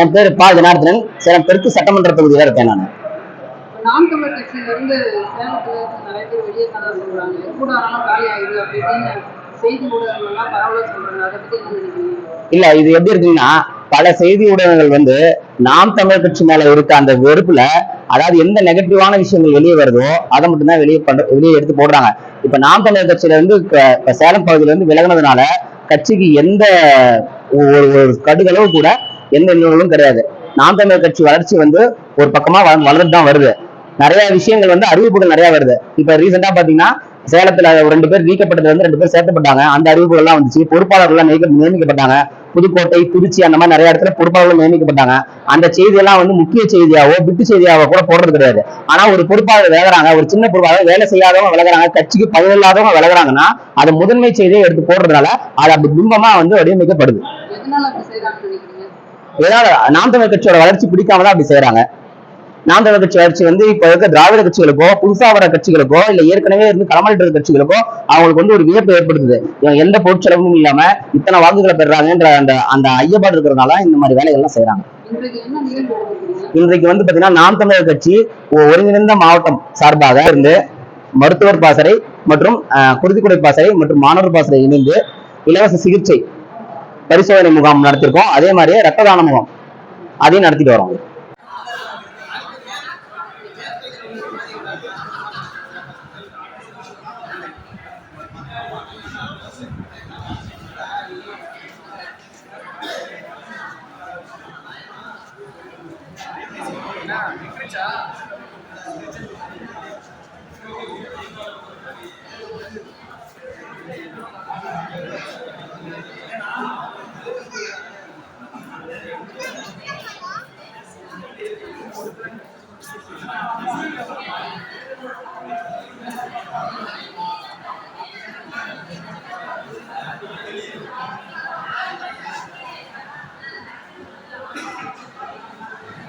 என் பேர் பா ஜனார்தனன் சேலம் தெற்கு சட்டமன்ற தொகுதியில இருக்கேன் நான். இப்ப நாம் தமிழர் கட்சியில இருந்து சேலத்துல இருந்து நிறைய பேர் வெளியே தர சொல்றாங்க. கூடாரம் காலி ஆகுது அப்படி இப்படின்னு செய்தி ஊடகங்கள்லாம் பரவலா சொல்றாங்க. அதை பத்தி என்ன நினைக்கிறீங்க? இல்ல இது எப்படி இருக்குன்னா பல செய்தி ஊடகங்கள் வந்து நாம் தமிழர் கட்சி மேல இருக்க அந்த வெறுப்புல அதாவது எந்த நெகட்டிவான விஷயங்கள் வெளியே வருதோ அதை மட்டும்தான் வெளியே பண்ற வெளியே எடுத்து போடுறாங்க. இப்ப நாம் தமிழர் கட்சியில இருந்து சேலம் பகுதியில இருந்து விலகினதுனால கட்சிக்கு எந்த ஒரு ஒரு கடுகளவு கூட எந்த இன்னொருளும் கிடையாது. நாம் தமிழர் கட்சி வளர்ச்சி வந்து ஒரு பக்கமா வள- வளர்ந்துட்டு தான் வருது. நிறைய விஷயங்கள் வந்து அறிவிப்புகள் நிறைய வருது. இப்ப ரீசெண்டா பாத்தீங்கன்னா சேலத்துல ஒரு ரெண்டு பேர் நீக்கப்பட்டதுல வந்து ரெண்டு பேர் சேர்க்கப்பட்டாங்க அந்த அறிவிப்புகள் எல்லாம் வந்துச்சு. பொறுப்பாளர்கள் எல்லாம் நியமிக்கப்பட்டாங்க. புதுக்கோட்டை திருச்சி அந்த மாதிரி நிறைய இடத்துல பொறுப்பாளர்கள் நியமிக்கப்பட்டாங்க. அந்த செய்தியெல்லாம் வந்து முக்கிய செய்தியாவோ விட்டு செய்தியாவோ கூட போடுறது கிடையாது. ஆனா ஒரு பொறுப்பாளர் விலகிறாங்க. ஒரு சின்ன பொறுப்பாளர் வேலை செய்யாதவங்க விலகிறாங்க. கட்சிக்கு பயனில்லாதவங்க விலகிறாங்கன்னா அதை முதன்மை செய்தியை எடுத்து போடுறதுனால அது அப்படி பிம்பமா வந்து வடிவமைக்கப்படுது. எதனால நாம் தமிழர் கட்சியோட வளர்ச்சி பிடிக்காம தான் அப்படி செய்யறாங்க நாம் தமிழர் கட்சி வளர்ச்சி வந்து இப்ப இருக்க திராவிட கட்சிகளுக்கோ புதுசா வர கட்சிகளுக்கோ இல்ல ஏற்கனவே இருந்து களமாடிட்டு இருக்க கட்சிகளுக்கோ அவங்களுக்கு வந்து ஒரு வியப்பு ஏற்படுத்துது. எந்த பொருட்செலவும் இல்லாம இத்தனை வாக்குகளை பெறாங்கன்ற அந்த அந்த ஐயப்பாடு இருக்கிறதுனால இந்த மாதிரி வேலைகள்லாம் செய்யறாங்க இன்றைக்கு வந்து பாத்தீங்கன்னா நாம் தமிழர் கட்சி ஒருங்கிணைந்த மாவட்டம் சார்பாக இருந்து மருத்துவர் பாசறை மற்றும் குருதிக்குடை பாசறை மற்றும் மாணவர் பாசறை இணைந்து இலவச சிகிச்சை பரிசோதனை முகாம் நடத்திருக்கோம். அதே மாதிரியே ரத்த தான முகாம் அதையும் நடத்திட்டு வரோம். 私たちはこのように私たちのことを思い出してくれたんですが私たちはこのように私たちのことを思い出してくれたんですが私たちはこのように私たちのことを思い出してくれたんですが私たちはこのように私たちは私たちのことを思い出してくれたんです。